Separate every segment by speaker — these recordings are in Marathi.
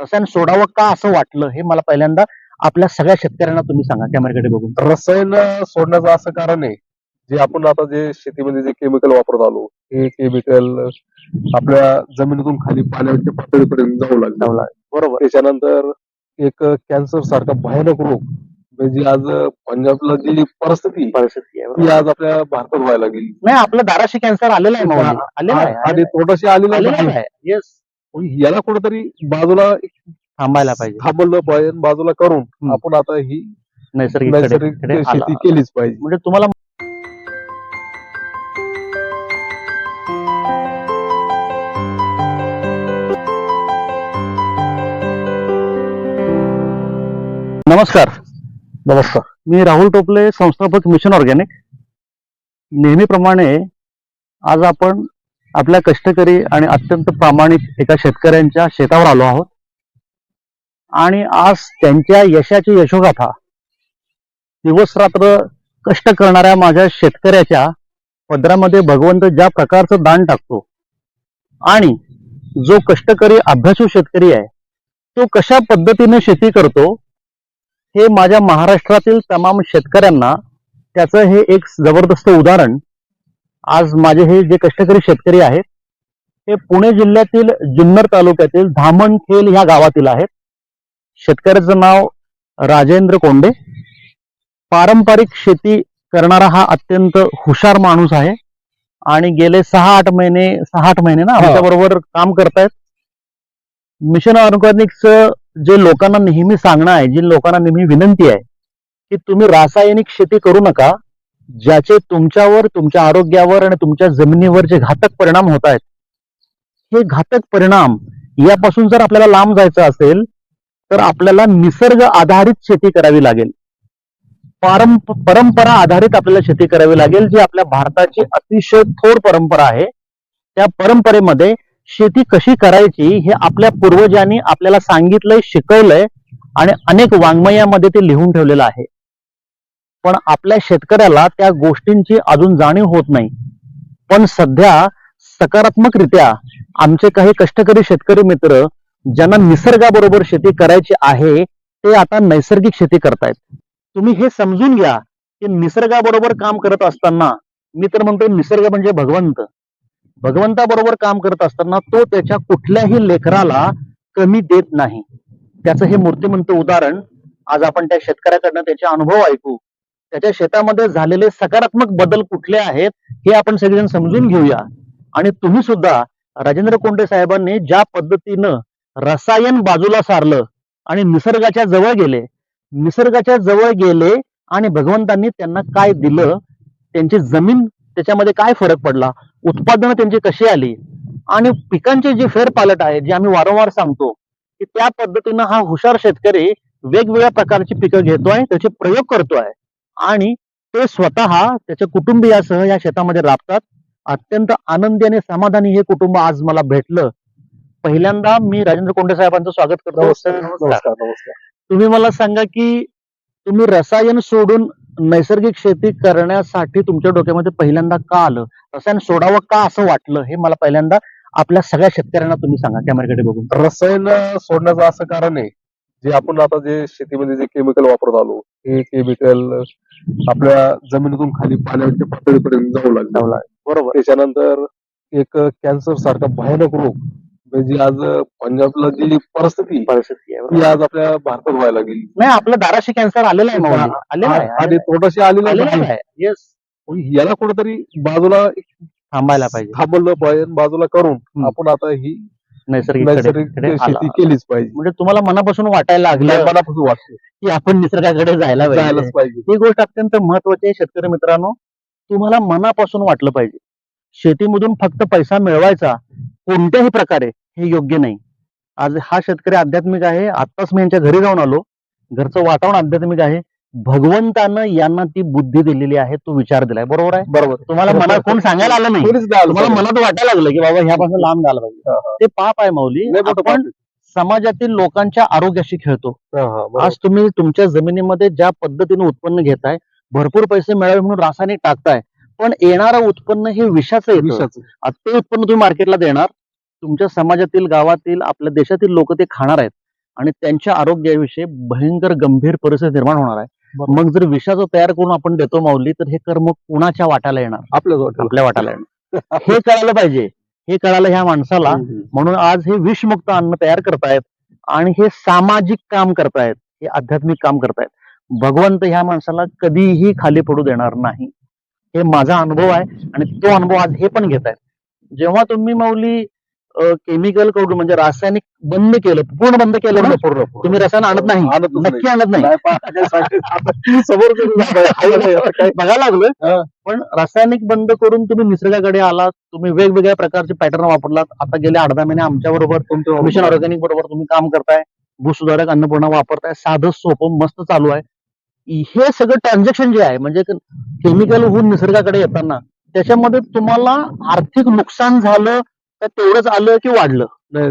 Speaker 1: रसायन सोडावं का असं वाटलं हे मला पहिल्यांदा आपल्या सगळ्या शेतकऱ्यांना तुम्ही सांगा कॅमेऱ्याकडे बघून.
Speaker 2: रसायन सोडण्याचं असं कारण आहे जे आपण आता जे शेतीमध्ये जे केमिकल वापरत आलो हे केमिकल आपल्या जमिनीतून खाली पाण्याच्या पातळीपर्यंत जाऊ लागलं.
Speaker 1: बरोबर.
Speaker 2: त्याच्यानंतर एक कॅन्सर सारखा भयानक रोग म्हणजे आज पंजाबला जी परिस्थिती
Speaker 1: परिस्थिती आहे
Speaker 2: ती आज आपल्या भारतात व्हायला गेली
Speaker 1: नाही आपलं दाराशी कॅन्सर आलेला आहे
Speaker 2: आणि थोडीशी आलेली आहे.
Speaker 1: येस
Speaker 2: याला कुठेतरी बाजूला
Speaker 1: थांबायला पाहिजे.
Speaker 2: थांबवलं पाहिजे बाजूला करून. आपण आता ही
Speaker 1: नैसर्गिक
Speaker 2: नैसर्गिक शेती. केलीच पाहिजे.
Speaker 1: म्हणजे तुम्हाला नमस्कार.
Speaker 2: नमस्कार.
Speaker 1: मी राहुल टोपले संस्थापक मिशन ऑर्गॅनिक. नेहमीप्रमाणे आज आपण आपल्या कष्टकरी आणि अत्यंत प्रामाणिक एका शेतकऱ्यांच्या शेतावर आलो आहोत. आणि आज त्यांच्या यशाची यशोगाथा दिवस रात्र कष्ट करणाऱ्या माझ्या शेतकऱ्याच्या पदरामध्ये भगवंत ज्या प्रकारचं दान टाकतो आणि जो कष्टकरी अभ्यासू शेतकरी आहे तो कशा पद्धतीने शेती करतो हे माझ्या महाराष्ट्रातील तमाम शेतकऱ्यांना त्याचं हे एक जबरदस्त उदाहरण आज माझे हे जे कष्टकरी शेतकरी आहेत हे पुणे जिल्ह्यातील जुन्नर तालुक्यातील धामणखेल ह्या गावातील आहेत. शेतकऱ्याचं नाव राजेंद्र कोंडे. पारंपरिक शेती करणारा हा अत्यंत हुशार माणूस आहे. आणि गेले सहा आठ महिने सहा आठ महिने ना आमच्या बरोबर काम करतायत. मिशन ऑर्गॅनिकचं जे लोकांना नेहमी सांगणं आहे जी लोकांना नेहमी विनंती आहे की तुम्ही रासायनिक शेती करू नका ज्याचे तुमच्यावर तुमच्या आरोग्यावर आणि तुमच्या जमिनीवर जे घातक परिणाम होत आहेत हे घातक परिणाम यापासून जर आपल्याला लांब जायचं असेल तर आपल्याला निसर्ग आधारित शेती करावी लागेल. पारंप परंपरा आधारित आपल्याला शेती करावी लागेल जी आपल्या भारताची अतिशय थोर परंपरा आहे. त्या परंपरेमध्ये शेती कशी करायची हे आपल्या पूर्वजांनी आपल्याला सांगितलंय शिकवलंय आणि अनेक वाङ्मयामध्ये ते लिहून ठेवलेलं आहे. पण आपल्या शेतकऱ्याला त्या गोष्टींची अजून जाणीव होत नाही. पण सध्या सकारात्मकरित्या आमचे काही कष्टकरी शेतकरी मित्र ज्यांना निसर्गाबरोबर शेती करायची आहे ते आता नैसर्गिक शेती करतायत. तुम्ही हे समजून घ्या की निसर्गाबरोबर काम करत असताना मी तर म्हणतो निसर्ग म्हणजे भगवंत. भगवंताबरोबर काम करत असताना तो त्याच्या कुठल्याही लेकराला कमी देत नाही. त्याचं हे मूर्तिमंत उदाहरण आज आपण त्या शेतकऱ्याकडनं त्याचे अनुभव ऐकू. त्याच्या शेतामध्ये झालेले सकारात्मक बदल कुठले आहेत हे आपण सगळेजण समजून घेऊया. आणि तुम्ही सुद्धा राजेंद्र कोंडे साहेबांनी ज्या पद्धतीनं रसायन बाजूला सारलं आणि निसर्गाच्या जवळ गेले निसर्गाच्या जवळ गेले आणि भगवंतांनी त्यांना काय दिलं त्यांची जमीन त्याच्यामध्ये काय फरक पडला उत्पादनं त्यांची कशी आली आणि पिकांचे जे फेरपालट आहे जे आम्ही वारंवार सांगतो की त्या पद्धतीनं हा हुशार शेतकरी वेगवेगळ्या प्रकारची पिकं घेतोय त्याचे प्रयोग करतोय. आणि ते स्वतः त्याच्या कुटुंबियासह या शेतामध्ये राबतात. अत्यंत आनंदी आणि समाधानी हे कुटुंब आज मला भेटलं. पहिल्यांदा मी राजेंद्र कोंडे साहेबांचं स्वागत करतो. तुम्ही मला सांगा की तुम्ही रसायन सोडून नैसर्गिक शेती करण्यासाठी तुमच्या डोक्यामध्ये पहिल्यांदा का आलं? रसायन सोडावं का असं वाटलं? हे मला पहिल्यांदा आपल्या सगळ्या शेतकऱ्यांना तुम्ही सांगा कॅमेऱ्याकडे बघून.
Speaker 2: रसायन सोडण्याचं असं कारण आहे जे आपण आता जे शेतीमध्ये जे केमिकल वापरत आलो हे केमिकल आपल्या जमिनीतून खाली पाण्याच्या पातळीपर्यंत जाऊ लागलं.
Speaker 1: बरोबर.
Speaker 2: त्याच्यानंतर एक कॅन्सर सारखा भयानक रोग म्हणजे आज पंजाबला जी परिस्थिती
Speaker 1: परिस्थिती आहे
Speaker 2: ती. आज आपल्या भारतात व्हायला गेली
Speaker 1: नाही आपलं दाराशी कॅन्सर आलेला आहे
Speaker 2: आणि थोडीशी आलेली आहे. याला कुठेतरी बाजूला
Speaker 1: थांबायला पाहिजे.
Speaker 2: थांबवलं पाहिजे बाजूला करून. आपण आता ही
Speaker 1: नैसर्गिक.
Speaker 2: शेती केलीच पाहिजे.
Speaker 1: म्हणजे तुम्हाला मनापासून वाटायला लागलं
Speaker 2: मनापासून वाटतं
Speaker 1: की आपण निसर्गाकडे जायला
Speaker 2: जायलाच पाहिजे.
Speaker 1: ही गोष्ट अत्यंत महत्वाची आहे शेतकरी मित्रांनो. तुम्हाला मनापासून वाटलं पाहिजे. शेतीमधून फक्त पैसा मिळवायचा कोणत्याही प्रकारे हे योग्य नाही. आज हा शेतकरी आध्यात्मिक आहे. आत्ताच मी यांच्या घरी जाऊन आलो. घरचं वातावरण आध्यात्मिक आहे. भगवंतानं यांना ती बुद्धी दिलेली आहे तो विचार दिलाय. बरोबर आहे?
Speaker 2: बरोबर.
Speaker 1: तुम्हाला मनात कोण सांगायला आलं नाही? तुम्हाला. मनात वाटायला लागलं की बाबा ह्यापासून लांब झालं पाहिजे. ते पाप आहे माऊली. आपण समाजातील लोकांच्या आरोग्याशी खेळतो. आज तुम्ही तुमच्या जमिनीमध्ये ज्या पद्धतीने उत्पन्न घेताय भरपूर पैसे मिळावे म्हणून रासायनिक टाकताय पण येणारं उत्पन्न हे विषाचं येतं. ते उत्पन्न तुम्ही मार्केटला देणार. तुमच्या समाजातील गावातील आपल्या देशातील लोक ते खाणार आहेत. आणि त्यांच्या आरोग्याविषयी भयंकर गंभीर परिस्थिती निर्माण होणार आहे. मग जर विषाचं तयार करून आपण देतो माऊली तर हे कर्म कुणाच्या वाट्याला येणार?
Speaker 2: आपल्याच वाटेल
Speaker 1: आपल्या वाट्याला येणार. हे कळायला पाहिजे. हे कळालं ह्या माणसाला. म्हणून आज हे विषमुक्त अन्न तयार करतायत आणि हे सामाजिक काम करतायत. हे आध्यात्मिक काम करतायत. भगवंत ह्या माणसाला कधीही खाली पडू देणार नाही. हे माझा अनुभव आहे आणि तो अनुभव आज हे पण घेत आहेत जेव्हा तुम्ही माऊली केमिकलकडून म्हणजे रासायनिक बंद केलं पूर्ण बंद केलं ना
Speaker 2: पूर्ण
Speaker 1: तुम्ही रसायन आणत नाही. नक्की आणत नाही.
Speaker 2: समोर करून जात आहे. आहे नाही, आता काय
Speaker 1: बघायला
Speaker 2: हा.
Speaker 1: लागलं पण रासायनिक बंद करून तुम्ही निसर्गाकडे आलात तुम्ही वेगवेगळ्या प्रकारचे पॅटर्न वापरलात आता गेले अर्धा महिने आमच्या बरोबर मिशन ऑर्गॅनिक बरोबर तुम्ही काम करताय भूसुधारक अन्नपूर्णा वापरताय साधं सोपं मस्त चालू आहे हे सगळं ट्रान्झॅक्शन जे आहे म्हणजे केमिकल होऊन निसर्गाकडे येताना त्याच्यामध्ये तुम्हाला आर्थिक नुकसान झालं तर तेवढंच आलं की वाढलं.
Speaker 2: नाही,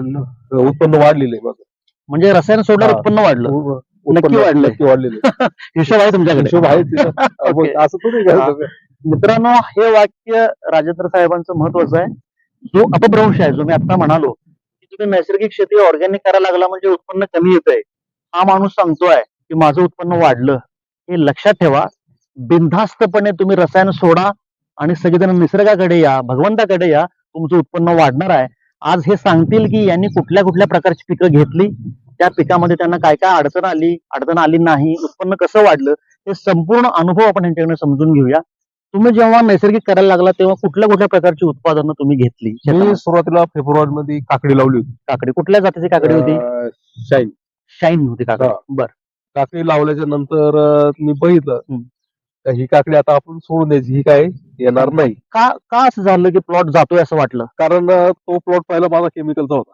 Speaker 2: उत्पन्न वाढलेलं आहे
Speaker 1: म्हणजे रसायन सोडल्यावर
Speaker 2: हा.
Speaker 1: उत्पन्न वाढलं. नक्की वाढलंय.
Speaker 2: नक्की वाढलेलं आहे.
Speaker 1: हिशोब आहे तुमच्याकडे.
Speaker 2: हिशोब आहे. असं थोडी.
Speaker 1: मित्रांनो हे वाक्य राजेंद्र साहेबांचं महत्वाचं आहे. जो अपभ्रंश आहे जो मी आता म्हणालो की तुम्ही नैसर्गिक शेती ऑर्गॅनिक करायला लागला म्हणजे उत्पन्न कमी येत आहे हा माणूस सांगतोय की माझं उत्पन्न वाढलं. हे लक्षात ठेवा. बिनधास्तपणे तुम्ही रसायन सोडा आणि सगळेजण निसर्गाकडे या भगवंताकडे या. तुमचं उत्पन्न वाढणार आहे. आज हे सांगतील की यांनी कुठल्या कुठल्या प्रकारची पिकं घेतली? त्या पिकामध्ये त्यांना काय काय अडचण आली? अडचण आली नाही. उत्पन्न कसं वाढलं? हे संपूर्ण अनुभव आपण यांच्याकडे समजून घेऊया. तुम्ही जेव्हा नैसर्गिक करायला लागला तेव्हा कुठल्या कुठल्या प्रकारची उत्पादनं तुम्ही घेतली?
Speaker 2: मी? सुरुवातीला फेब्रुवारी मध्ये काकडी लावली होती.
Speaker 1: काकडी. कुठल्या जातीची काकडी होती?
Speaker 2: शाईन.
Speaker 1: शाईन होती काकडी. बर.
Speaker 2: काकडी लावल्याच्या नंतर मी बघितलं. ही काकडी आता आपण सोडून द्यायची ही काय येणार नाही.
Speaker 1: का का असं झालं की प्लॉट जातोय असं वाटलं?
Speaker 2: कारण अं, तो प्लॉट पहिला माझा केमिकलचा होता.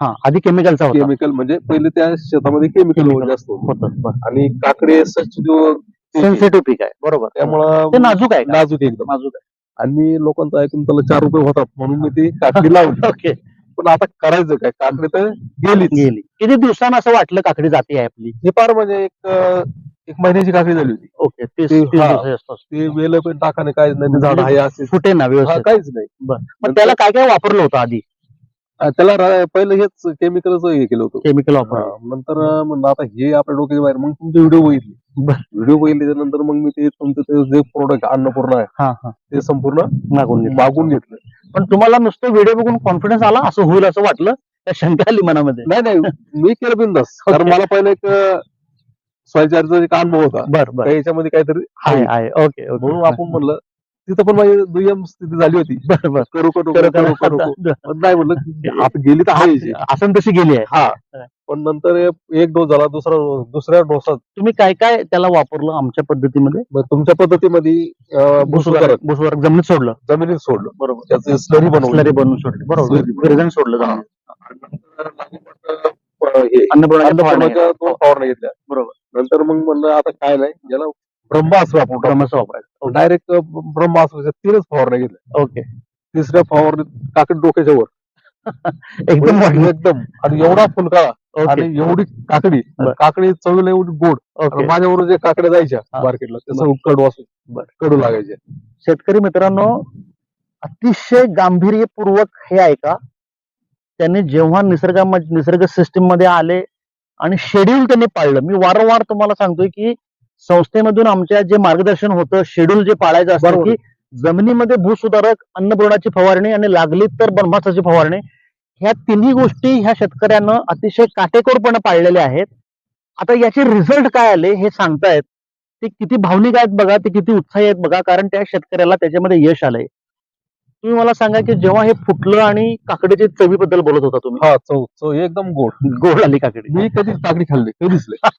Speaker 1: हा आधी केमिकलचा होता.
Speaker 2: केमिकल म्हणजे पहिले त्या शेतामध्ये केमिकल
Speaker 1: Chemical.
Speaker 2: जास्त होतं.
Speaker 1: होतं बर.
Speaker 2: आणि काकडे
Speaker 1: सेन्सिटिव्ह पीक आहे बरोबर. ते
Speaker 2: त्यामुळं
Speaker 1: नाजूक आहे का?
Speaker 2: नाजूक एकदम.
Speaker 1: नाजूक
Speaker 2: आणि मी लोकांचं ऐकून त्याला चार रुपये होतात म्हणून मी ती काकडी लावली.
Speaker 1: आहे ओके
Speaker 2: पण आता करायचं काय? काकडी तर गेलीच.
Speaker 1: गेली. किती दिवसानं असं वाटलं काकडी जाती आहे आपली?
Speaker 2: हे फार म्हणजे एक अं, एक महिन्याची काकडी झाली होती.
Speaker 1: ओके तीस
Speaker 2: ते-
Speaker 1: तीस
Speaker 2: हा.
Speaker 1: दिवसाची असतात.
Speaker 2: ते वेल पण टाकाने काहीच नाही झाड आहे असे
Speaker 1: फुटे ना व्यवस्थित.
Speaker 2: काहीच नाही.
Speaker 1: मग त्याला काय काय वापरलं होतं आधी?
Speaker 2: अं, त्याला रा- पहिलं हेच केमिकलच हे केलं होतं.
Speaker 1: केमिकल वापर
Speaker 2: हा, नंतर अं, म्हणलं आता हे आपल्या डोक्याच्या बाहेर. मग तुमचे व्हिडिओ बघितले.
Speaker 1: बरं.
Speaker 2: व्हिडिओ बघितल्याच्या नंतर मग मी ते तुमचं ते जे प्रोडक्ट अन्नपूर्ण आहे
Speaker 1: हा हा.
Speaker 2: ते संपूर्ण
Speaker 1: मागून घेतलं.
Speaker 2: मागून घेतलं.
Speaker 1: पण तुम्हाला नुसतं व्हिडिओ बघून कॉन्फिडन्स आला? असं होईल असं वाटलं? त्या शंका आली मनामध्ये.
Speaker 2: नाही नाही. मी केलं बिंदास. कारण मला पहिलं एक स्वयंचारचा एक अनुभव होता.
Speaker 1: बर
Speaker 2: याच्यामध्ये काहीतरी
Speaker 1: आहे
Speaker 2: आहे.
Speaker 1: आहे. Okay okay.
Speaker 2: म्हणून आपण म्हणलं तिथं पण माझी दुय्यम स्थिती झाली होती.
Speaker 1: बर बर.
Speaker 2: करू करू
Speaker 1: करू-
Speaker 2: करू करू
Speaker 1: करू-
Speaker 2: करू.
Speaker 1: करू.
Speaker 2: पण नाही म्हणलं आपण गेली तर आहे
Speaker 1: असं तशी गेली आहे.
Speaker 2: हा. पण नंतर एक डोस झाला दुसरा दुसऱ्या डोसात.
Speaker 1: तुम्ही काय काय त्याला वापरलं आमच्या पद्धतीमध्ये?
Speaker 2: मग तुमच्या पद्धतीमध्ये अं, भुसुधारक
Speaker 1: भुसुधारक जमिनीत सोडलं.
Speaker 2: जमिनीत सोडलं.
Speaker 1: बरोबर.
Speaker 2: त्याचं स्लरी बनवलं.
Speaker 1: स्लरी बनवून सोडलं. बरोबर. विरजण सोडलं. जमिनीत.
Speaker 2: हे.
Speaker 1: अन्नपूर्णाच्या
Speaker 2: अन्नपूर्णाच्या दोन फवारण्या घेतल्या
Speaker 1: बरोबर.
Speaker 2: नंतर मग म्हणलं आता काय नाही याला ब्रह्मास्त्र आपण
Speaker 1: क्रमशः वापरायचं.
Speaker 2: डायरेक्ट ब्रह्मास्त्राच्या तीनच फवारण्या घेतल्या.
Speaker 1: ओके.
Speaker 2: तिसऱ्या फवारणीत काकडी डोक्याच्या वर.
Speaker 1: एकदम वाढलं.
Speaker 2: एकदम. आणि एवढा फुलकाळा. आणि एवढी काकडी. काकडी चवीला एवढी गोड. माझ्याबरोबर जे काकड्या जायच्या
Speaker 1: हा.
Speaker 2: मार्केटला ते सगळं कडू असू
Speaker 1: बर.
Speaker 2: कडू लागायचे
Speaker 1: शेतकरी मित्रांनो अतिशय गांभीर्यपूर्वक हे ऐका. त्यांनी जेव्हा निसर्गामध्ये निसर्ग सिस्टीममध्ये आले आणि शेड्यूल त्यांनी पाळलं. मी वारंवार तुम्हाला सांगतोय की संस्थेमधून आमच्या जे मार्गदर्शन होतं शेड्यूल जे पाळायचं असतं. की जमिनीमध्ये भूसुधारक अन्नपूर्णाची फवारणी आणि लागली तर ब्रह्मास्त्राची फवारणी ह्या तिन्ही गोष्टी ह्या शेतकऱ्यानं अतिशय काटेकोरपणे पाळलेल्या आहेत. आता याचे रिझल्ट काय आले हे सांगतायत. ते किती भावनिक आहेत बघा ते किती उत्साही आहेत बघा कारण त्या शेतकऱ्याला त्याच्यामध्ये यश आलंय. तुम्ही मला सांगा की जेव्हा हे फुटलं आणि काकडीच्या चवीबद्दल बोलत होता तुम्ही?
Speaker 2: हा चव चव एकदम गोड.
Speaker 1: गोड आली काकडी.
Speaker 2: मी कधी काकडी खाल्ली कधीच नाही.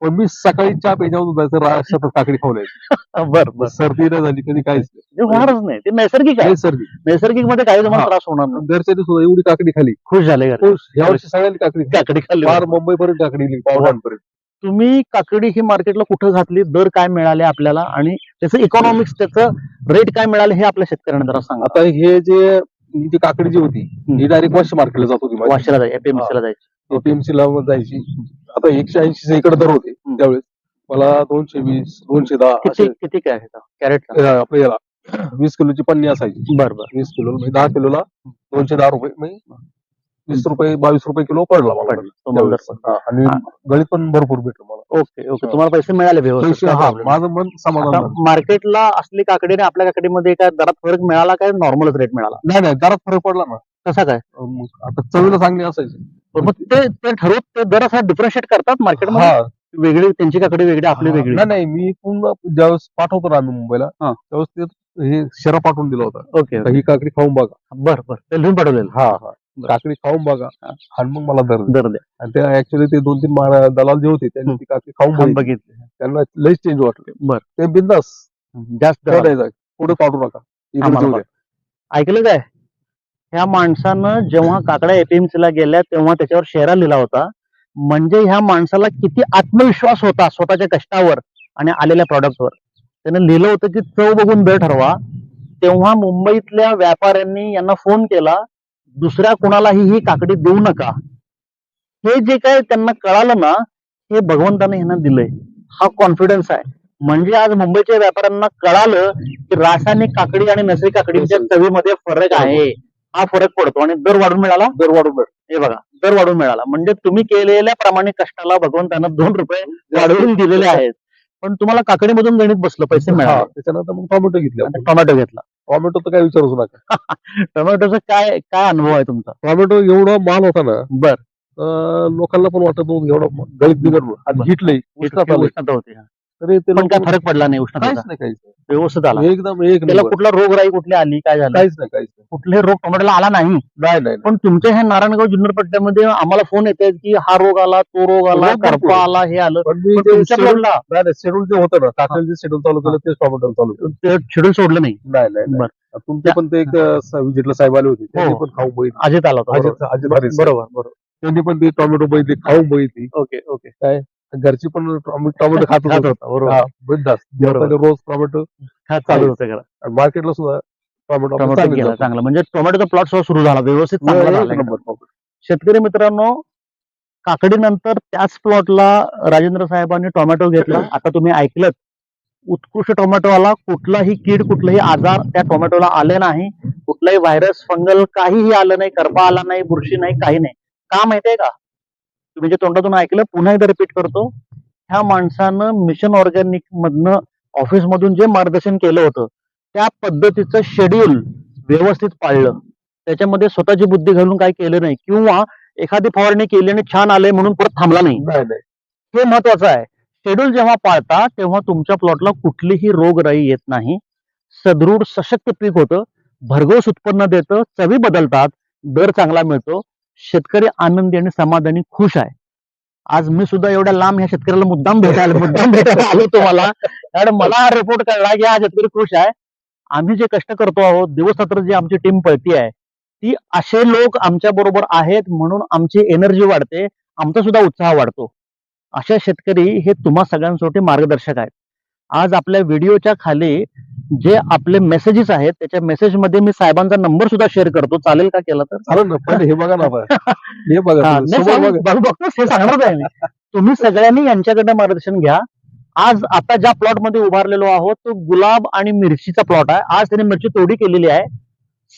Speaker 2: पण मी सकाळी चहा प्यायच्यावर जायचं रा- शेतात काकडी खावलाय
Speaker 1: बर बर.
Speaker 2: सर्दी नाही झाली कधी काहीच नाही.
Speaker 1: ते होणारच नाही. ते नैसर्गिक आहे.
Speaker 2: सर्दी
Speaker 1: नैसर्गिक. मध्ये काही तुम्हाला
Speaker 2: हा.
Speaker 1: त्रास होणार नाही.
Speaker 2: घरच्यांनी सुद्धा एवढी काकडी खाली.
Speaker 1: खुश झाले घर.
Speaker 2: खुश. यावर्षी सगळ्यांनी काकडी.
Speaker 1: काकडी खाल्ली.
Speaker 2: फार मुंबईपर्यंत काकडी गेली पावसांपर्यंत
Speaker 1: तुम्ही काकडी ही मार्केटला कुठं घातली दर काय मिळाले आपल्याला आणि त्याचं इकॉनॉमिक्स त्याचं रेट काय मिळाले हे आपल्या शेतकऱ्यांना जरा सांगा.
Speaker 2: आता हे जे जी काकडी जी होती ही डायरेक्ट वाशी मार्केटला जात होती.
Speaker 1: वाशीला जायचं एपीएमसी ला जायचं.
Speaker 2: एपीएमसी ला जायची. आता एकशे ऐंशी इकडे दर होते त्यावेळेस. मला दोनशे वीस दोनशे दहा
Speaker 1: किती काय कॅरेट
Speaker 2: अं, आपल्या याला. वीस किलोची पन्नी असायची.
Speaker 1: बर बर.
Speaker 2: वीस किलो म्हणजे दहा किलोला दोनशे दहा रुपये. म्हणजे वीस रुपये बावीस रुपये किलो पडला मला.
Speaker 1: पडला.
Speaker 2: त्यावेळेस. हा, आणि
Speaker 1: हा.
Speaker 2: गळीत पण भरपूर भेटलं मला.
Speaker 1: Okay okay. तुम्हाला पैसे मिळाले व्यवस्थित.
Speaker 2: पैसे
Speaker 1: काय
Speaker 2: हा
Speaker 1: problem नाही.
Speaker 2: माझं मन समाधान
Speaker 1: आता
Speaker 2: झालं.
Speaker 1: मार्केटला असली काकडी आणि आपल्या काकडीमध्ये काय दरात फरक मिळाला काय? नॉर्मलच रेट मिळाला.
Speaker 2: नाही नाही दरात फरक पडला ना.
Speaker 1: कसा काय?
Speaker 2: मग आता चवीला चांगली असायची.
Speaker 1: मग ते ते ठरवत ते दर असा डिफरन्शिएट करतात मार्केटमध्ये?
Speaker 2: हा.
Speaker 1: वेगळी त्यांची काकडी वेगळी आपली
Speaker 2: हा.
Speaker 1: वेगळी.
Speaker 2: नाही नाही मी पूर्ण ज्यावेळेस पाठवतो ना आम्ही मुंबईला
Speaker 1: हा.
Speaker 2: त्यावेळेस ते हे शेरा पाठवून दिला होता.
Speaker 1: ओके
Speaker 2: ही काकडी खाऊन बघा.
Speaker 1: बर बर. ते लिहून पाठवलेलं.
Speaker 2: हा हा. काकडी खाऊन बघा. आणि मग मला दर द्या.
Speaker 1: दर द्या.
Speaker 2: आणि ते ऍक्च्युली ते दोन तीन मा- दलाल जे होते त्यांनी ती काकडी खाऊन
Speaker 1: खाऊन
Speaker 2: बघितली.
Speaker 1: बघितले.
Speaker 2: त्यांना लईच चेंज वाटले.
Speaker 1: बर.
Speaker 2: ते बिंदास.
Speaker 1: जास्त.
Speaker 2: पुढे पाठवू नका. इकडे
Speaker 1: आम्हाला. ऐकलं काय? ह्या माणसानं जेव्हा काकड्या एपीएमसी ला गेल्या तेव्हा त्याच्यावर शेरा लिहिला होता. म्हणजे ह्या माणसाला किती आत्मविश्वास होता स्वतःच्या कष्टावर आणि आलेल्या प्रॉडक्टवर त्यानं लिहिलं होतं की चव बघून दर ठरवा. तेव्हा मुंबईतल्या व्यापाऱ्यांनी यांना फोन केला. दुसऱ्या कुणालाही ही काकडी देऊ नका. हे जे काय त्यांना कळालं ना हे भगवंताने ह्यांना दिलंय. हा कॉन्फिडन्स आहे. म्हणजे आज मुंबईच्या व्यापाऱ्यांना कळालं की रासायनिक काकडी आणि नैसर्गिक काकडीच्या चवीमध्ये फरक आहे. हा फरक पडतो आणि दर वाढून मिळाला?
Speaker 2: दर वाढून.
Speaker 1: हे बघा दर वाढून मिळाला. म्हणजे तुम्ही केलेल्या प्रामाणिक कष्टाला भगवंतानं दोन रुपये वाढवून दिलेले आहेत. पण तुम्हाला काकडीमधून गणित बसलं पैसे मिळाले.
Speaker 2: त्याच्यानंतर मग टोमॅटो घेतले
Speaker 1: टोमॅटो घेतला.
Speaker 2: टोमॅटो तर काय विचारूच नका.
Speaker 1: टोमॅटोचा काय काय अनुभव आहे तुमचा?
Speaker 2: टोमॅटो एवढा माल होता ना
Speaker 1: बर.
Speaker 2: अं, लोकांना पण वाटत नव्हतं एवढं गळीत निघत आणि हिटलंय उष्णता
Speaker 1: होती हा.
Speaker 2: तरी ते
Speaker 1: पण काय
Speaker 2: लोकं-
Speaker 1: फरक पडला नाही
Speaker 2: काहीच
Speaker 1: उष्णतेचा
Speaker 2: नाही काहीच
Speaker 1: व्यवस्थित आला.
Speaker 2: एकदम एक
Speaker 1: त्याला
Speaker 2: नंबर.
Speaker 1: कुठला रोगराई कुठली आली काय झालं?
Speaker 2: काहीच नाही काहीच नाही.
Speaker 1: कुठले रोग टोमॅटोला आला नाही.
Speaker 2: नाही नाही नाही.
Speaker 1: पण तुमच्या ह्या नारायणगाव जुन्नर पट्ट्यामध्ये आम्हाला फोन येतात की हा रोग आला तो रोग आला
Speaker 2: रोग भरपूर.
Speaker 1: करपा आला हे आलं.
Speaker 2: पण मी
Speaker 1: पण
Speaker 2: जे
Speaker 1: तुमच्या
Speaker 2: शेड्यूल
Speaker 1: प्लॉटला
Speaker 2: शेड्यूल जे होतं ना टाकलेलं जे शेड्यूल चालू केलं तेच टोमॅटो चालू केलं.
Speaker 1: शेड्यूल सोडलं नाही.
Speaker 2: नाही नाही नाही.
Speaker 1: बरं.
Speaker 2: तुमचे पण ते एक विजिटला साहेब आले होते. त्यांनी पण खाऊन बघितली.
Speaker 1: अजित आला होता बरोबर.
Speaker 2: अजित अजित हरीश.
Speaker 1: बरोबर बरोबर.
Speaker 2: त्यांनी पण ते टोमॅटो बघितली खाऊन बघितली.
Speaker 1: Okay okay.
Speaker 2: घरची पण टोमॅटो खात होते.
Speaker 1: बरोबर.
Speaker 2: रोज टोमॅटो
Speaker 1: खात चालू होतं. घरात.
Speaker 2: मार्केटला सुद्धा टोमॅटो चांगले.
Speaker 1: म्हणजे टोमॅटोचा प्लॉट सुद्धा सुरू झाला व्यवस्थित. शेतकरी मित्रांनो काकडीनंतर त्याच प्लॉटला राजेंद्र साहेबांनी टोमॅटो घेतला. आता तुम्ही ऐकलत उत्कृष्ट टोमॅटो आला कुठलाही कीड कुठलाही आजार त्या टोमॅटोला आले नाही. कुठलाही व्हायरस फंगल काहीही आलं नाही करपा आला नाही बुरशी नाही काही नाही. का माहितीये का? तुम्ही जे तोंडातून ऐकलं पुन्हा एकदा रिपीट करतो. ह्या माणसानं मिशन ऑर्गॅनिक मधनं ऑफिस मधून जे मार्गदर्शन केलं होतं त्या पद्धतीचं शेड्यूल व्यवस्थित पाळलं. त्याच्यामध्ये स्वतःची बुद्धी घालून काही केलं नाही. किंवा एखादी फवारणी केली आणि छान आले म्हणून परत थांबला नाही. हे महत्वाचं आहे. शेड्यूल जेव्हा पाळता तेव्हा तुमच्या प्लॉटला कुठलीही रोगराई येत नाही. सदृढ सशक्त पीक होतं. भरघोस उत्पन्न देतं. चवी बदलतात. दर चांगला मिळतो. शेतकरी आनंदी आणि समाधानी खुश आहे. आज मी सुद्धा एवढ्या लांब ह्या शेतकऱ्याला मुद्दाम भेटायला मुद्दाम भेटायला आलो तुम्हाला. कारण मला हा रिपोर्ट कळला की हा शेतकरी खुश आहे. आम्ही जे कष्ट करतो आहोत दिवस रात्र जी आमची टीम पळती आहे ती असे लोक आमच्या बरोबर आहेत म्हणून आमची एनर्जी वाढते आमचा सुद्धा उत्साह वाढतो. अशा शेतकरी हे तुम्हा सगळ्यांसाठी मार्गदर्शक आहेत. आज आपल्या व्हिडिओच्या खाली जे आपले मेसेजेस आहेत त्याच्या मेसेजमध्ये मी साहेबांचा नंबर सुद्धा शेअर करतो. चालेल का केला तर?
Speaker 2: चालेल ना पहिले हे बघा ना. हे बघा
Speaker 1: हा, हे सांगणार आहे मी? तुम्ही सगळ्यांनी यांच्याकडनं मार्गदर्शन घ्या. आज आता ज्या प्लॉटमध्ये उभारलेलो आहोत तो गुलाब आणि मिरचीचा प्लॉट आहे. आज त्यांनी मिरची तोडी केलेली आहे.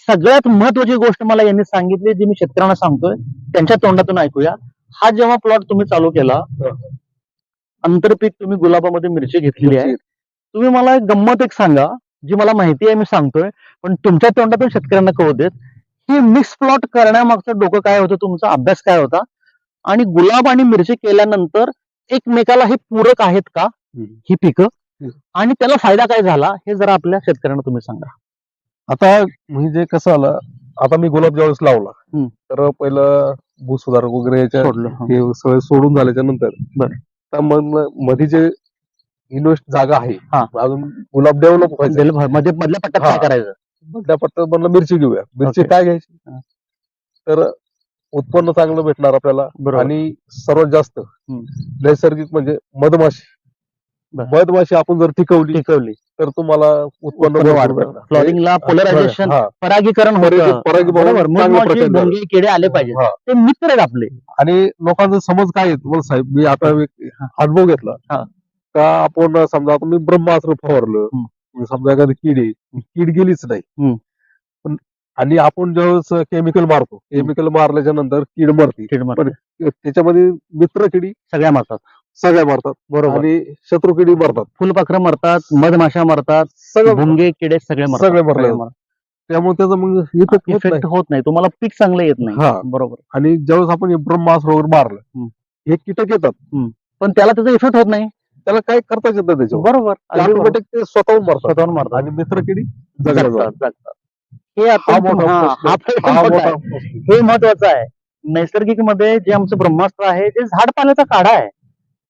Speaker 1: सगळ्यात महत्वाची गोष्ट मला यांनी सांगितली जी मी शेतकऱ्यांना सांगतोय त्यांच्या तोंडातून ऐकूया. हा जेव्हा प्लॉट तुम्ही चालू केला आंतरपीक तुम्ही गुलाबामध्ये मिरची घेतलेली आहे. तुम्ही मला एक गंमत एक सांगा. जी मला माहिती आहे मी सांगतोय पण तुमच्या तोंडातून शेतकऱ्यांना कळू देत ही मिक्स प्लॉट करण्यामागचं डोकं काय होतं तुमचा अभ्यास काय होता आणि गुलाब आणि मिरची केल्यानंतर एकमेकाला हे पूरक आहेत का. ही पिकं. आणि त्याला फायदा काय झाला हे जरा आपल्या शेतकऱ्यांना तुम्ही सांगा
Speaker 2: आता म्हणजे कसं आलं आता मी गुलाब ज्यावेळेस लावला. तर पहिलं भूसुधारक वगैरे याच्या
Speaker 1: हं.
Speaker 2: सगळं सोडून
Speaker 1: झाल्याच्यानंतर.
Speaker 2: तर मग मध्ये जे इन्व्हेस्ट जागा आहे
Speaker 1: हा.
Speaker 2: अजून गुलाब डेव्हलप व्हायचं
Speaker 1: मध्ये मधल्या पट्ट्यात काय
Speaker 2: हा.
Speaker 1: करायचं
Speaker 2: मधल्या पट्ट्यात म्हणलं मिरची घेऊया मिरची
Speaker 1: Okay.
Speaker 2: काय घ्यायची
Speaker 1: हा.
Speaker 2: तर उत्पन्न चांगलं भेटणार आपल्याला आणि सर्वात जास्त
Speaker 1: हम्म.
Speaker 2: नैसर्गिक म्हणजे मधमाशी
Speaker 1: बरं.
Speaker 2: मधमाशी आपण जर टिकवली
Speaker 1: टिकवली
Speaker 2: तर तुम्हाला उत्पन्न
Speaker 1: उत्पन्न वाढतं. फ्लॉरिंगला पोलरायझेशन. परागीकरण
Speaker 2: परागी-
Speaker 1: होतं
Speaker 2: परागीभवन
Speaker 1: बरोबर
Speaker 2: चांगल्या
Speaker 1: मधमाशी,
Speaker 2: प्रकारे झालं.
Speaker 1: भुंगे, किडे आले पाहिजे
Speaker 2: हा.
Speaker 1: ते मित्र आहेत आपले
Speaker 2: आणि लोकांचा समज काय आहे तुम्हाला साहेब मी आता एक अनुभव घेतला
Speaker 1: हा.
Speaker 2: का आपण समजा आता मी ब्रह्मास्त्र फवारलं. म्हणजे समजा एखादी कीड आहे कीड गेलीच नाही. पण आणि आपण ज्यावेळेस केमिकल मारतो केमिकल मारल्याच्या नंतर कीड मरते.
Speaker 1: कीड मारते.
Speaker 2: त्याच्यामध्ये मित्र किडी
Speaker 1: सगळ्या मारतात.
Speaker 2: सगळ्या मारतात.
Speaker 1: बरोबर.
Speaker 2: आणि शत्रू किडी मरतात.
Speaker 1: फुलपाखरं मरतात मधमाशा मरतात
Speaker 2: सगळं
Speaker 1: भुंगे किडे सगळे मरतात.
Speaker 2: सगळे मरले. त्यामुळे त्याचा मग इफेक्ट होत नाही.
Speaker 1: इफेक्ट होत नाही. तुम्हाला पीक चांगलं येत नाही.
Speaker 2: हा.
Speaker 1: बरोबर.
Speaker 2: आणि ज्यावेळेस आपण हे ब्रह्मास्त्र वगैरे मारलं
Speaker 1: हम्म.
Speaker 2: हे कीटक येतात.
Speaker 1: पण त्याला त्याचा इफेक्ट होत नाही.
Speaker 2: त्याला काही करताच येत त्याच्यावर
Speaker 1: बरोबर.
Speaker 2: ऑटोमॅटिक ते स्वतःहून मारतात
Speaker 1: स्वतःहून मारतात
Speaker 2: आणि मित्र किडी जगल्या
Speaker 1: जगतात
Speaker 2: जातात.
Speaker 1: जगतात हे
Speaker 2: हा
Speaker 1: आता
Speaker 2: मोठा
Speaker 1: हा,
Speaker 2: प्रश्न.
Speaker 1: हा प्रश्न
Speaker 2: हा
Speaker 1: मोठा
Speaker 2: मोठा
Speaker 1: आहे.
Speaker 2: प्रश्न.
Speaker 1: हे महत्वाचं आहे नैसर्गिकमध्ये जे आमचं ब्रह्मास्त्र आहे ते झाड पाल्याचा काढा आहे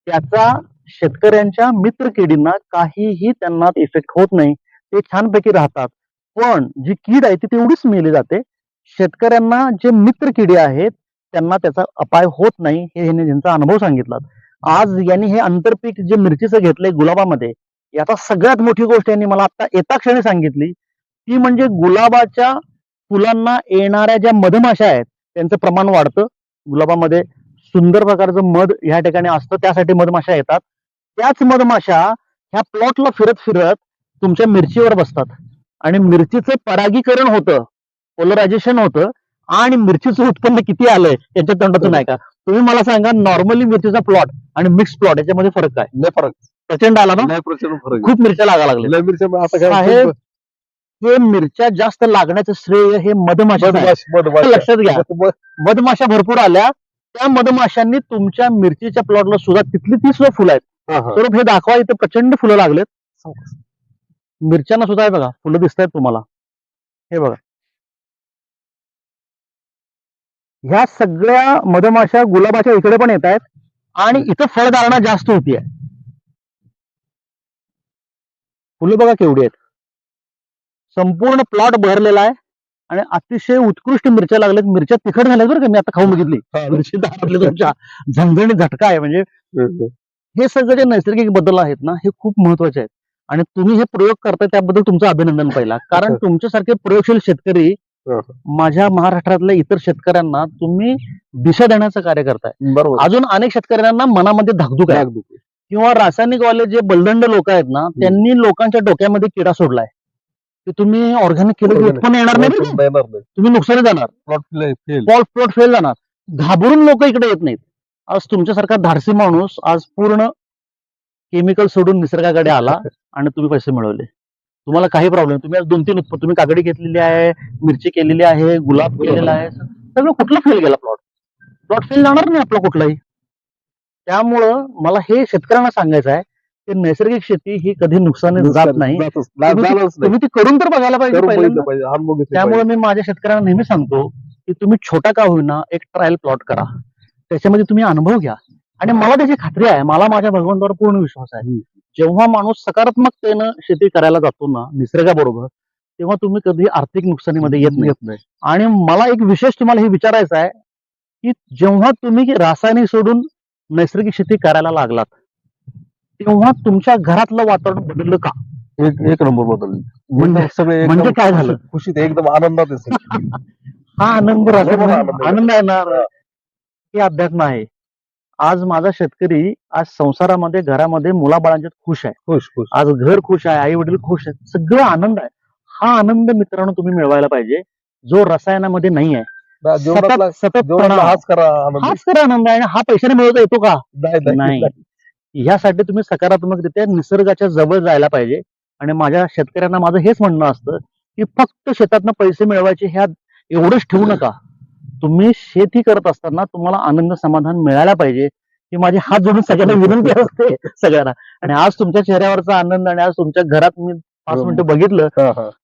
Speaker 1: त्याचा शेतकऱ्यांच्या मित्र किडींना काहीही त्यांना इफेक्ट होत नाही ते छानपैकी राहतात पण जी कीड आहे ती तेवढीच मेली जाते शेतकऱ्यांना जे मित्र किडी आहेत त्यांना त्याचा अपाय होत नाही हे ह्याने ज्यांचा अनुभव सांगितला आज यांनी हे आंतरपीक जे मिरचीचं घेतलंय गुलाबामध्ये याचा सगळ्यात मोठी गोष्ट यांनी मला आता येता क्षणी सांगितली ती म्हणजे गुलाबाच्या फुलांना येणाऱ्या ज्या मधमाशा आहेत त्यांचं प्रमाण वाढतं. गुलाबामध्ये सुंदर प्रकारचं मध ह्या ठिकाणी असतं त्यासाठी मधमाशा येतात. त्याच मधमाशा ह्या प्लॉटला फिरत फिरत तुमच्या मिरचीवर बसतात. आणि मिरचीचं परागीकरण होतं पोलरायझेशन होतं आणि मिरचीचं उत्पन्न किती आलंय याच्या तोंडातून नाही का तुम्ही मला सांगा नॉर्मली मिरचीचा प्लॉट आणि मिक्स प्लॉट याच्यामध्ये फरक काय?
Speaker 2: लय फरक.
Speaker 1: प्रचंड आला ना?
Speaker 2: लय प्रचंड फरक.
Speaker 1: खूप मिरच्या लागा लागले
Speaker 2: लय मिरच्या आता काय
Speaker 1: साहेब, हे मिरच्या जास्त लागण्याचं श्रेय हे मधमाशा
Speaker 2: मधमाशी मधमाशी.
Speaker 1: लक्षात घ्या.
Speaker 2: मध-
Speaker 1: मधमाशा भरपूर आल्या. त्या मधमाशांनी तुमच्या मिरचीच्या प्लॉटला सुद्धा तिथली ती सुद्धा फुलं आहेत.
Speaker 2: हा, हा.
Speaker 1: स्वरूप हे दाखवा इथे प्रचंड फुलं लागलेत. मिरच्यांना सुद्धा आहे बघा फुलं दिसत आहेत तुम्हाला. हे बघा. ह्या सगळ्या मधमाशा गुलाबाच्या इकडे पण येत आहेत आणि इथं फळधारणा जास्त होतीये. फुलं बघा केवढी आहेत. संपूर्ण प्लॉट भरलेला आहे आणि अतिशय उत्कृष्ट मिरच्या लागल्यात. मिरच्या तिखट झाल्यात बरं का मी आता खाऊन बघितली. मिरची तुमच्या झणझणीत झटका आहे. म्हणजे. हे सगळे जे नैसर्गिक बदल आहेत ना हे खूप महत्त्वाचे आहेत. आणि तुम्ही हे प्रयोग करताय त्याबद्दल तुमचं अभिनंदन पहिला. कारण तुमच्यासारखे प्रयोगशील शेतकरी. माझ्या महाराष्ट्रातल्या इतर शेतकऱ्यांना तुम्ही दिशा देण्याचं कार्य करताय.
Speaker 2: बरोबर.
Speaker 1: अजून अनेक शेतकऱ्यांना मनामध्ये धाकधूक आहे.
Speaker 2: अगदी.
Speaker 1: किंवा रासायनिक वाले जे बलदंड लोक आहेत ना त्यांनी लोकांच्या डोक्यामध्ये किडा सोडलाय. की तुम्ही ऑर्गॅनिक केलं. उत्पन्न येणार नाही तुम्ही नुकसानी जाणार.
Speaker 2: प्लॉट
Speaker 1: प्लॉट फेल जाणार. घाबरून लोक इकडे येत नाहीत. आज तुमच्यासारखा धाडसी माणूस आज पूर्ण केमिकल सोडून निसर्गाकडे आला आणि तुम्ही पैसे मिळवले. तुम्हाला काही प्रॉब्लेम तुम्ही आज दोन तीन उत्पन्न तुम्ही काकडी घेतलेली आहे मिरची केलेली आहे गुलाब केलेला आहे सगळं कुठला फेल गेला प्लॉट प्लॉट फेल जाणार नाही आपला कुठलाही. त्यामुळं मला हे शेतकऱ्यांना सांगायचं आहे की नैसर्गिक शेती ही कधी नुकसानी जात नाही. तुम्ही ती- करून तर बघायला पाहिजे त्यामुळे मी माझ्या शेतकऱ्यांना नेहमी सांगतो की तुम्ही छोटा का होईना एक ट्रायल प्लॉट करा. त्याच्यामध्ये तुम्ही अनुभव घ्या. आणि मला त्याची खात्री आहे मला माझ्या भगवंतावर पूर्ण विश्वास आहे. जेव्हा माणूस सकारात्मकतेनं शेती करायला जातो ना निसर्गाबरोबर तेव्हा तुम्ही कधी आर्थिक नुकसानीमध्ये येत नाही
Speaker 2: येत नाही
Speaker 1: आणि मला एक विशेष तुम्हाला हे विचारायचं आहे की जेव्हा तुम्ही रासायनिक सोडून नैसर्गिक शेती करायला लागलात तेव्हा तुमच्या घरातलं वातावरण बदललं का
Speaker 2: एक एक नंबर बदल
Speaker 1: म्हणजे
Speaker 2: सगळे एकदम
Speaker 1: म्हणजे काय झालं?
Speaker 2: खुशीत- एकदम आनंदात.
Speaker 1: हा. आनंद.
Speaker 2: आनंद
Speaker 1: येणार हे अध्यात्म आहे आज माझा शेतकरी आज संसारामध्ये घरामध्ये मुलाबाळांच्यात खुश आहे.
Speaker 2: खुश खुश.
Speaker 1: आज घर खुश आहे आई वडील खुश आहेत सगळं आनंद आहे. हा आनंद मित्रांनो तुम्ही मिळवायला पाहिजे जो रसायनामध्ये नाही आहे. सतत.
Speaker 2: हाच करा आनंद.
Speaker 1: हाच खरा आनंद आहे आणि हा पैशाने मिळवता येतो का?
Speaker 2: नाही.
Speaker 1: ह्यासाठी तुम्ही सकारात्मकरित्या निसर्गाच्या जवळ जायला पाहिजे. आणि माझ्या शेतकऱ्यांना माझं हेच म्हणणं असतं की फक्त शेतातनं पैसे मिळवायचे ह्या एवढंच ठेवू नका. तुम्ही शेती करत असताना तुम्हाला आनंद समाधान मिळायला पाहिजे ही माझी हात जोडून सगळ्यांना विनंती असते सगळ्यांना आणि आज तुमच्या चेहऱ्यावरचा आनंद आणि आज तुमच्या घरात मी पाच. मिनिटं बघितलं.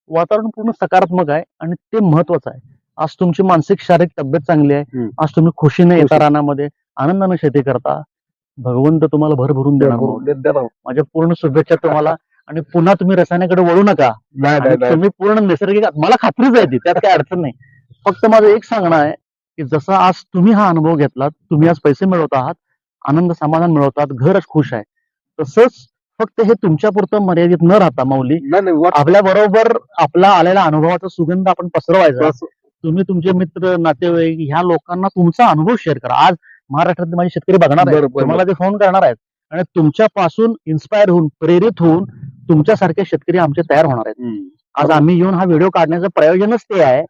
Speaker 1: वातावरण पूर्ण सकारात्मक आहे आणि ते महत्वाचं आहे आज तुमची मानसिक शारीरिक तब्येत चांगली आहे. आज तुम्ही खुशीने येता. रानामध्ये आनंदाने शेती करता भगवंत तुम्हाला भरभरून देणार भाऊ.
Speaker 2: देत द्या ना.
Speaker 1: माझ्या पूर्ण शुभेच्छा तुम्हाला आणि पुन्हा तुम्ही रसायनाकडे वळू नका तुम्ही पूर्ण नैसर्गिक मला खात्रीच आहे ती त्यात काही अडचण नाही फक्त माझं एक सांगणं आहे की जसं आज तुम्ही हा अनुभव घेतलात तुम्ही आज पैसे मिळवत आहात आनंद समाधान मिळवतात घर खुश आहे. तसंच फक्त हे तुमच्या पुरतं मर्यादित न राहता माऊली आपल्या बरोबर आपला आलेला अनुभवाचा सुगंध आपण पसरवायचा. तुम्ही तुमचे मित्र नातेवाईक ह्या लोकांना तुमचा अनुभव शेअर करा. आज महाराष्ट्रातले माझे शेतकरी बघणार आहेत. तुम्हाला ते फोन करणार आहेत. आणि तुमच्यापासून इन्स्पायर होऊन प्रेरित होऊन तुमच्यासारखे शेतकरी आमचे तयार होणार आहेत. आज आम्ही येऊन हा व्हिडिओ काढण्याचं प्रयोजनच ते आहे.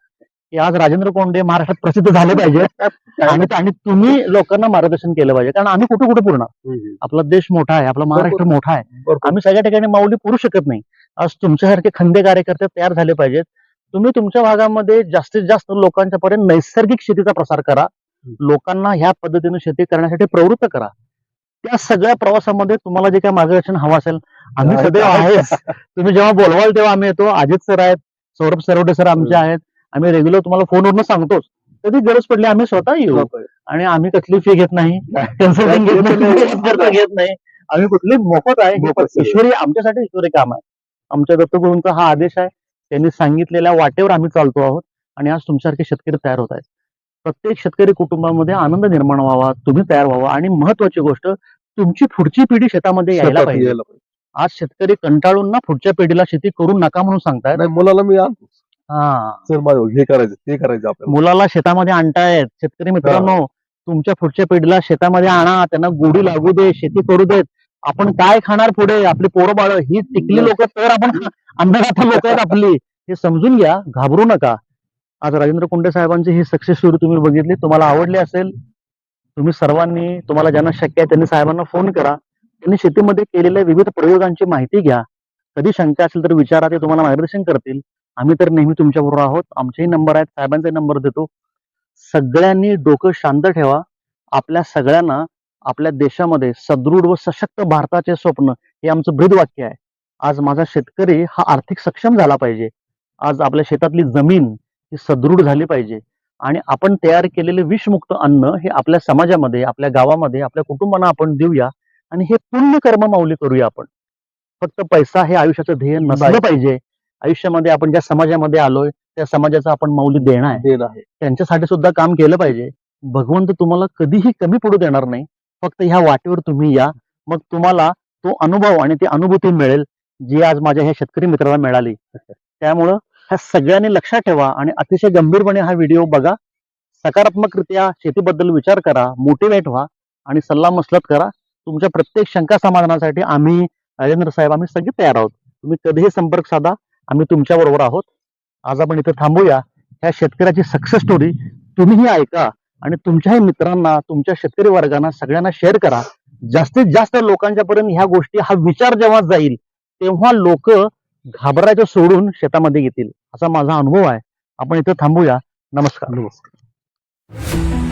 Speaker 1: की आज राजेंद्र कोंडे महाराष्ट्रात प्रसिद्ध झाले पाहिजे आणि आणि तुम्ही लोकांना मार्गदर्शन केलं पाहिजे. कारण आम्ही कुठे कुठे पुरणार
Speaker 2: हम्म.
Speaker 1: आपला देश मोठा आहे आपला महाराष्ट्र मोठा आहे. आम्ही सगळ्या ठिकाणी माऊली पुरू शकत नाही. आज तुमच्यासारखे खंदे कार्यकर्ते तयार झाले पाहिजेत. तुम्ही तुमच्या भागामध्ये जास्तीत जास्त लोकांच्या पर्यंत नैसर्गिक शेतीचा प्रसार करा. लोकांना ह्या पद्धतीने शेती करण्यासाठी प्रवृत्त करा. त्या सगळ्या प्रवासामध्ये तुम्हाला जे काही मार्गदर्शन हवं असेल आम्ही सदैव
Speaker 2: आहे.
Speaker 1: तुम्ही जेव्हा बोलवाल तेव्हा आम्ही येतो. अजित सर आहेत सौरभ सरवडे सर आमचे आहेत. आम्ही रेग्युलर तुम्हाला फोनवरनं सांगतोच. कधी गरज पडली आम्ही स्वतः येऊ. आणि आम्ही कसली फी घेत नाही. कन्सल्टिंग घेत नाही. आम्ही कुठली मोफत आहे. ईश्वरी आमच्यासाठी ईश्वरी काम आहे. आमच्या दत्तगुरूंचा हा आदेश आहे. त्यांनी सांगितलेल्या वाटेवर आम्ही चालतो आहोत. आणि आज तुमच्यासारखे शेतकरी तयार होत आहेत. प्रत्येक शेतकरी कुटुंबामध्ये आनंद निर्माण व्हावा तुम्ही तयार व्हावा. आणि महत्वाची गोष्ट तुमची पुढची पिढी शेतामध्ये यायला पाहिजे. आज शेतकरी कंटाळून ना पुढच्या पिढीला शेती करू नका म्हणून सांगतायत.
Speaker 2: नाही मुलाला मी आणतो.
Speaker 1: हा.
Speaker 2: सर माझं हे करायचं ते करायचं आपल्याला.
Speaker 1: मुलाला शेतामध्ये आणतायत. शेतकरी मित्रांनो तुमच्या पुढच्या पिढीला शेतामध्ये आणा त्यांना गोडी लागू दे शेती करू देत. आपण काय खाणार पुढे? आपली पोरं बाळ ही टिकली लोक तर आपण अन्नदाता लोक आहेत आपली. हे समजून घ्या घाबरू नका. आज राजेंद्र कुंडे साहेबांची ही सक्सेस स्टोरी तुम्ही बघितली. तुम्हाला आवडली असेल तुम्ही सर्वांनी तुम्हाला ज्यांना शक्य आहे त्यांनी साहेबांना फोन करा. त्यांनी शेतीमध्ये केलेल्या विविध प्रयोगांची माहिती घ्या. कधी शंका असेल तर विचारा ते तुम्हाला मार्गदर्शन करतील. आम्ही तर नेहमी तुमच्याबरोबर आहोत. आमचेही नंबर आहेत. साहेबांचे नंबर देतो. सगळ्यांनी डोकं शांत ठेवा. आपल्या सगळ्यांना आपल्या देशामध्ये सदृढ व सशक्त भारताचे स्वप्न हे आमचं ब्रीद वाक्य आहे. आज माझा शेतकरी हा आर्थिक सक्षम झाला पाहिजे. आज आपल्या शेतातली जमीन ही सदृढ झाली पाहिजे. आणि आपण तयार केलेले विषमुक्त अन्न हे आपल्या समाजामध्ये आपल्या गावामध्ये आपल्या कुटुंबांना आपण देऊया आणि हे पुण्य कर्म माऊली करूया आपण. फक्त पैसा हे आयुष्याचं ध्येय नसलं
Speaker 2: नाही.
Speaker 1: पाहिजे. आयुष्यामध्ये आपण ज्या समाजामध्ये आलोय त्या समाजाचा आपण माऊली देणं आहे.
Speaker 2: आहे.
Speaker 1: त्यांच्यासाठी सुद्धा काम केलं पाहिजे. भगवंत तुम्हाला कधीही कमी पडू देणार नाही. फक्त ह्या वाटेवर तुम्ही या. मग तुम्हाला तो अनुभव आणि ती अनुभूती मिळेल जी आज माझ्या ह्या शेतकरी मित्राला मिळाली. त्यामुळं ह्या सगळ्यांनी लक्षात ठेवा आणि अतिशय गंभीरपणे हा व्हिडिओ बघा. सकारात्मकरित्या शेतीबद्दल विचार करा मोटिवेट व्हा आणि सल्ला मसलत करा. तुमच्या प्रत्येक शंका समाधानासाठी आम्ही राजेंद्र साहेब आम्ही सगळे तयार आहोत. तुम्ही कधीही संपर्क साधा. आम्ही तुमच्या बरोबर आहोत. आज आपण इथं थांबूया. ह्या शेतकऱ्याची सक्सेस स्टोरी तुम्हीही ऐका आणि तुमच्याही मित्रांना तुमच्या शेतकरी वर्गांना सगळ्यांना शेअर करा. जास्तीत जास्त लोकांच्या पर्यंत ह्या गोष्टी हा विचार जेव्हा जाईल तेव्हा लोक घाबरायचं सोडून शेतामध्ये येतील. असा माझा अनुभव आहे. आपण इथं थांबूया. नमस्कार.
Speaker 2: नमस्कार.